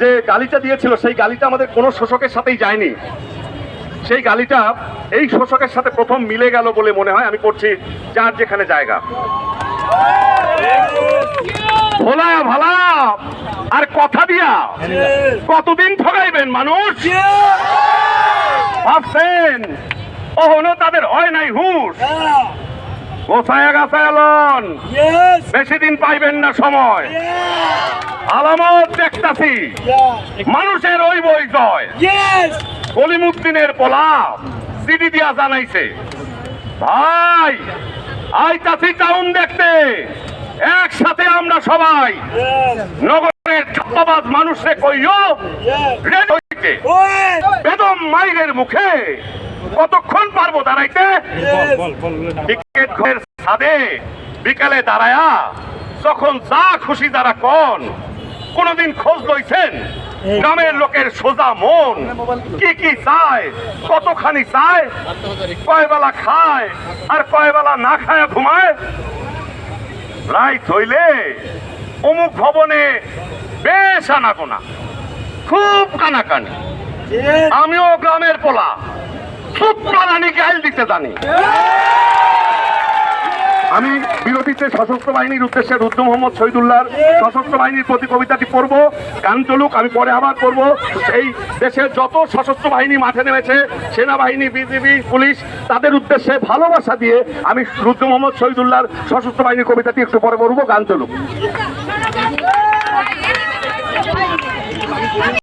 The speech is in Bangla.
যে গালিটা দিয়েছিল, সেই গালিটা আমাদের কোনো শোষকের সাথেই যায়নি। সেই গালিটা এই শোষকের সাথে প্রথম মিলে গেল বলে মনে হয়। আমি করছি যার যেখানে জায়গা। ভোলা ভালা, আর কথা দিয়া কতদিন ঠগাইবেন মানুষ? ভাবছেন ওহনো তাদের হয় নাই হুশ। গোসায়া গাছায়ালন বেশি দিন পাইবেন না সময়। আলামত দেখতাছি। মানুষের ওই বই জয়। কলিমুদ্দিনের পোলা সিডি দিয়া জানাইছে। ভাই আইতাছি টাউন দেখতে। একসাথে আমরা সবাই। নগরের ছাপ্পাবাজ মানুষরে কইও। বেদম মাইরের মুখে। কতক্ষণ পারব দাঁড়াইতে? ঘরের ছাদে বিকালে দাঁড়ায়া যখন যা খুশি যারা কন কোনদিন খোঁজ লইছেন? গ্রামের লোকের সোজা মন। কি কি চায়? কতখানি চায়? কয় বেলা খায়? আর কয় বেলা না খায় ঘুমায়? রাইত হইলে অমুক ভবনে বেশ আনাগোনা খুব কানাকানি। আমিও গ্রামের পোলা। আমি বিরোধীতে সশস্ত্র বাহিনীর উদ্দেশ্যে রুদ্র মোহাম্মদ শহীদুল্লাহর সশস্ত্র বাহিনীর প্রতি কবিতাটি পড়ব, গান চলুক, আমি পরে আবার পড়ব। এই দেশের যত সশস্ত্র বাহিনী মাঠে নেমেছে, সেনাবাহিনী, বিজিবি, পুলিশ, তাদের উদ্দেশ্যে ভালোবাসা দিয়ে আমি রুদ্র মোহাম্মদ শহীদুল্লাহর সশস্ত্র বাহিনীর কবিতাটি একটু পরে পড়ব, গান চলুক।